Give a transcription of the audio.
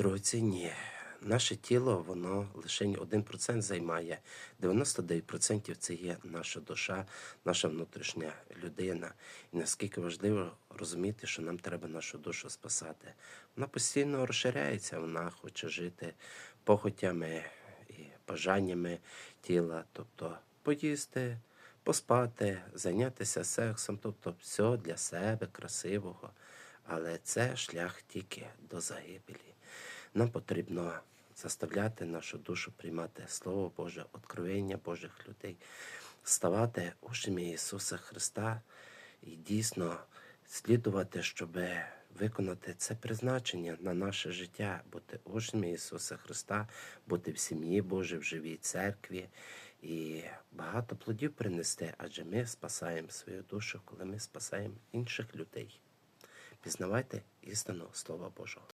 Дорогоцінні, наше тіло, воно лише 1% займає. 99% це є наша душа, наша внутрішня людина. І наскільки важливо розуміти, що нам треба нашу душу спасати. Вона постійно розширяється, вона хоче жити похотями і бажаннями тіла, тобто поїсти, поспати, зайнятися сексом, тобто все для себе красивого. Але це шлях тільки до загибелі. Нам потрібно заставляти нашу душу приймати Слово Боже, откровення Божих людей, ставати учнями Ісуса Христа і дійсно слідувати, щоб виконати це призначення на наше життя, бути учнями Ісуса Христа, бути в сім'ї Божій, в живій церкві і багато плодів принести, адже ми спасаємо свою душу, коли ми спасаємо інших людей. Пізнавайте істину Слова Божого.